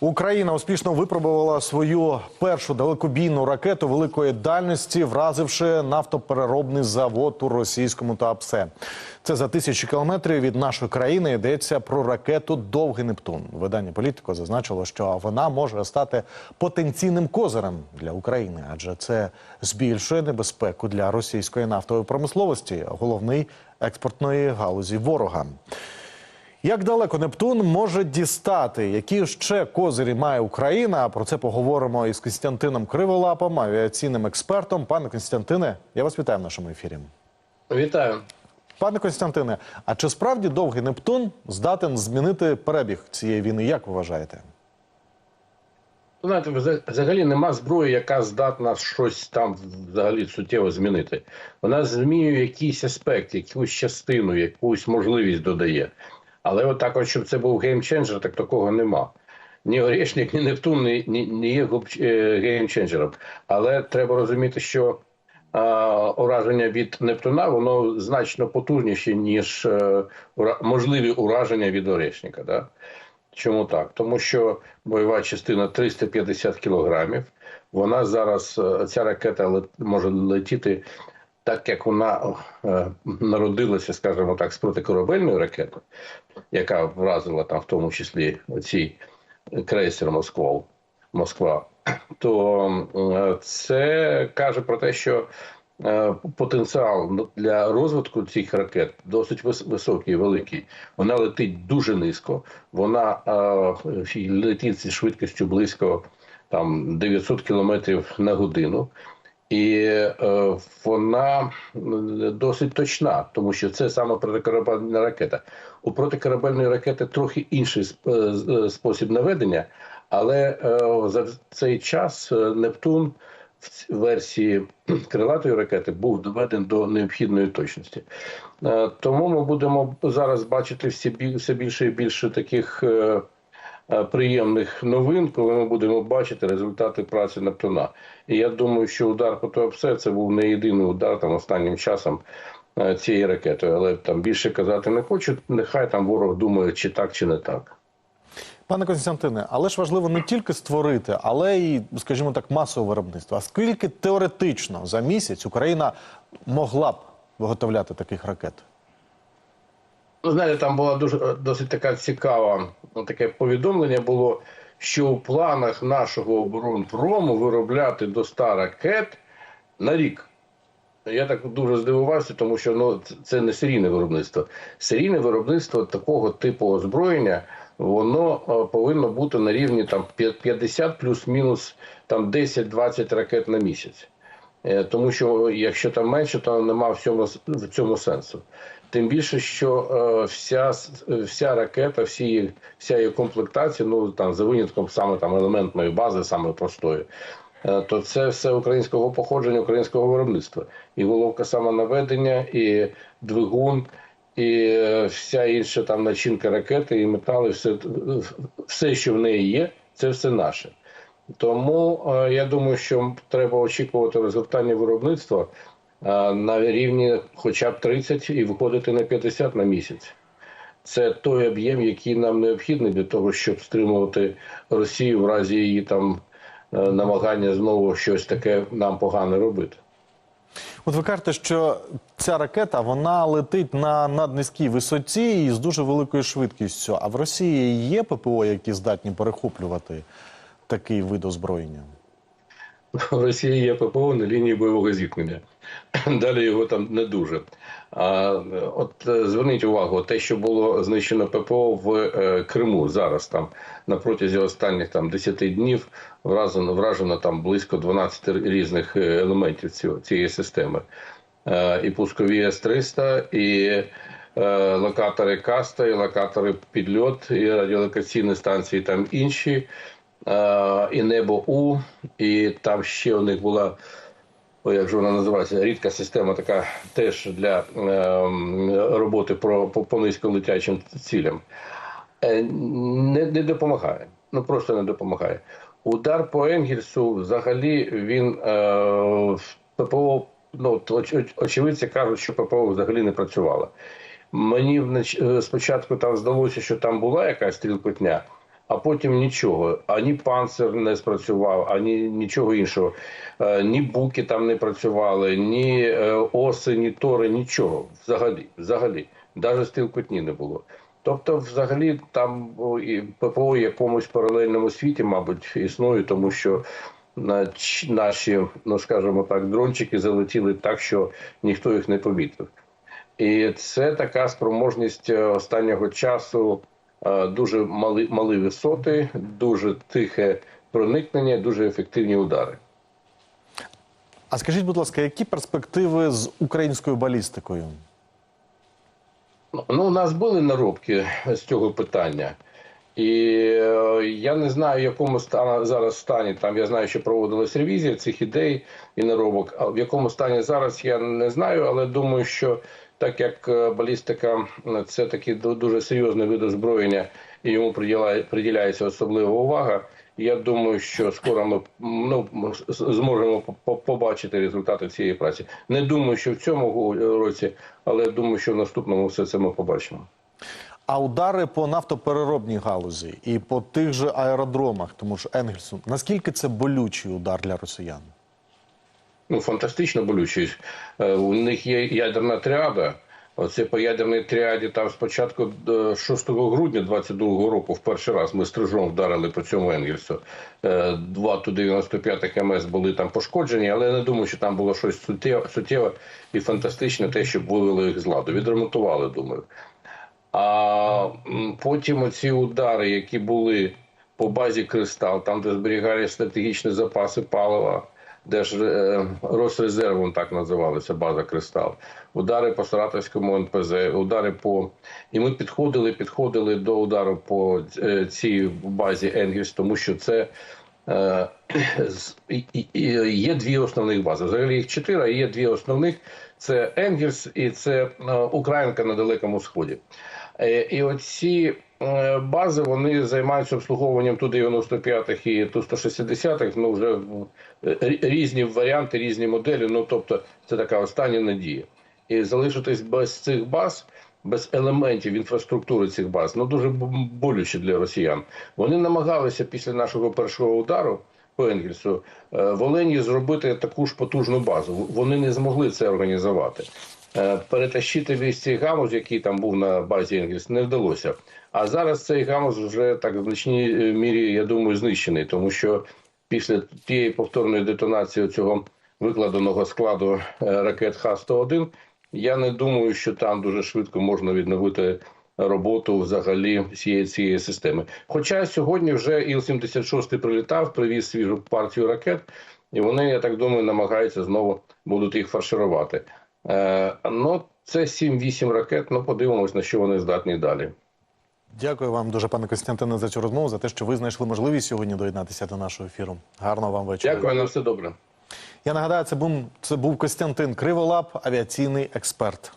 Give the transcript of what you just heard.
Україна успішно випробувала свою першу далекобійну ракету великої дальності, вразивши нафтопереробний завод у російському Туапсе. Це за тисячі кілометрів від нашої країни йдеться про ракету Довгий Нептун. Видання політико зазначило, що вона може стати потенційним козирем для України, адже це збільшує небезпеку для російської нафтової промисловості, головний експортної галузі ворога. Як далеко Нептун може дістати? Які ще козирі має Україна? Про це поговоримо із Костянтином Криволапом, авіаційним експертом. Пане Костянтине, я вас вітаю в нашому ефірі. Вітаю. Пане Костянтине, а чи справді довгий Нептун здатен змінити перебіг цієї війни? Як ви вважаєте? Знаєте, взагалі нема зброї, яка здатна щось там взагалі суттєво змінити. Вона змінює якийсь аспект, якусь частину, якусь можливість додає. Але от щоб це був геймченджер, так такого нема. Ні Орешник, ні Нептун не, не, не є геймченджером. Але треба розуміти, що а, ураження від Нептуна воно значно потужніше, ніж е, ура- можливі ураження від Орешника. Да? Чому так? Тому що бойова частина 350 кілограмів. Вона зараз е, ця ракета може летіти так, як вона е, народилася, скажімо так, з протикорабельної ракети, яка вразила там в тому числі оцій крейсер Москва. Москва, то е, це каже про те, що е, потенціал для розвитку цих ракет досить вис- високий, великий. Вона летить дуже низько. Вона летить зі швидкістю близько там 900 кілометрів на годину. І е, вона досить точна, тому що це саме протикорабельна ракета. У протикорабельної ракети трохи інший е, е, спосіб наведення, але е, за цей час е, Нептун в версії крилатої ракети був доведен до необхідної точності. Е, Тому ми будемо зараз бачити все бі- все більше і більше таких. Е, Приємних новин, коли ми будемо бачити результати праці Нептуна. І я думаю, що удар по Туапсе це був не єдиний удар там останнім часом е, цієї ракети. Але там більше казати не хочу. Нехай там ворог думає, чи так, чи не так. Пане Костянтине, але ж важливо не тільки створити, але й, скажімо так, масове виробництво. А скільки теоретично за місяць Україна могла б виготовляти таких ракет? Ну, знаєте, там була дуже досить така цікава ну, таке повідомлення було, що у планах нашого оборонпрому виробляти до 100 ракет на рік. Я так дуже здивувався, тому що ну, це не серійне виробництво. Серійне виробництво такого типу озброєння воно е, повинно бути на рівні там 50 плюс-мінус там 10-20 ракет на місяць. Е, Тому що якщо там менше, то нема в цьому, в цьому сенсу. Тим більше, що е, вся, вся ракета, всі, вся її комплектація, ну там за винятком саме там елементної бази, саме простої, е, то це все українського походження, українського виробництва. І головка самонаведення, і двигун, і е, вся інша там начинка ракети, і метали, все, все, що в неї є, це все наше. Тому е, я думаю, що треба очікувати розгортання виробництва на рівні хоча б 30 і виходити на 50 на місяць. Це той об'єм, який нам необхідний для того, щоб стримувати Росію в разі її там е, намагання знову щось таке нам погане робити. От ви кажете, що ця ракета вона летить на наднизькій висоті і з дуже великою швидкістю. А в Росії є ППО, які здатні перехоплювати такий вид озброєння? В Росії є ППО на лінії бойового зіткнення. Далі його там не дуже. А от е, зверніть увагу, те, що було знищено ППО в е, Криму зараз, там на протязі останніх там 10 днів вражено, вражено там близько 12 різних е, елементів цього, цієї системи. Е, І пускові С-300, і е, локатори Каста, і локатори підльот, і радіолокаційні станції там інші. Е, і небо У, і там ще у них була, як же вона називається, рідка система, така теж для е, роботи про, по, по низьколетячим цілям. Е, не, не допомагає. Ну просто не допомагає. Удар по Енгельсу взагалі він е, ППО, ну, оч, оч- очевидці кажуть, що ППО взагалі не працювало. Мені е, спочатку там здалося, що там була якась стрілкотня, а потім нічого. Ані панцир не спрацював, ані нічого іншого. Е, Ні буки там не працювали, ні е, оси, ні тори, нічого. Взагалі, взагалі. Навіть стрілкотні не було. Тобто, взагалі, там і ППО в якомусь паралельному світі, мабуть, існує, тому що наші, ну скажімо так, дрончики залетіли так, що ніхто їх не помітив. І це така спроможність е, останнього часу, дуже мали, малі висоти, дуже тихе проникнення, дуже ефективні удари. А скажіть, будь ласка, які перспективи з українською балістикою? Ну, у нас були наробки з цього питання. І е, я не знаю, в якому стані зараз стані. Там я знаю, що проводилась ревізія цих ідей і наробок. А в якому стані зараз я не знаю, але думаю, що так як е, балістика це такий ду- дуже серйозний вид озброєння, і йому приділяється особлива увага. Я думаю, що скоро ми ну, зможемо по- по- побачити результати цієї праці. Не думаю, що в цьому році, але думаю, що в наступному все це ми побачимо. А удари по нафтопереробній галузі і по тих же аеродромах, тому ж Енгельсу, наскільки це болючий удар для росіян? Ну, фантастично болючий. Е, У них є ядерна тріада. Оце по ядерній тріаді там спочатку е, 6 грудня 22 року в перший раз ми стрижом вдарили по цьому Енгельсу. Е, Два Ту-95 МС були там пошкоджені, але я не думаю, що там було щось суттєве і фантастичне те, що вивели їх з ладу. Відремонтували, думаю. А потім оці удари, які були по базі Кристал, там, де зберігали стратегічні запаси палива, де ж е, так називалася база Кристал, удари по Саратовському НПЗ, удари по. І ми підходили, підходили до удару по е, цій базі Енгельс, тому що це. Е, Є дві основних бази. Взагалі їх чотири, а є дві основних: це Енгельс і це Українка на Далекому Сході. І оці бази вони займаються обслуговуванням ту 95-х і Ту-160, ну вже е, різні варіанти, різні моделі. Ну тобто, це така остання надія. І залишитись без цих баз, без елементів інфраструктури цих баз, ну дуже болюче для росіян. Вони намагалися після нашого першого удару по Енгельсу е, в Олені зробити таку ж потужну базу. Вони не змогли це організувати. Е, Перетащити весь цей гамус, який там був на базі Енгельс, не вдалося. А зараз цей гамус вже так в значній е, мірі, я думаю, знищений, тому що після тієї повторної детонації цього викладеного складу е, ракет Х-101, я не думаю, що там дуже швидко можна відновити роботу взагалі всієї цієї системи. Хоча сьогодні вже Іл-76 прилітав, привіз свіжу партію ракет, і вони, я так думаю, намагаються знову будуть їх фарширувати. Е, ну, це 7-8 ракет. Ну, подивимось, на що вони здатні далі. Дякую вам дуже, пане Костянтине, за цю розмову, за те, що ви знайшли можливість сьогодні доєднатися до нашого ефіру. Гарного вам вечора. Дякую, на все добре. Я нагадаю, це був, це був Костянтин Криволап, авіаційний експерт.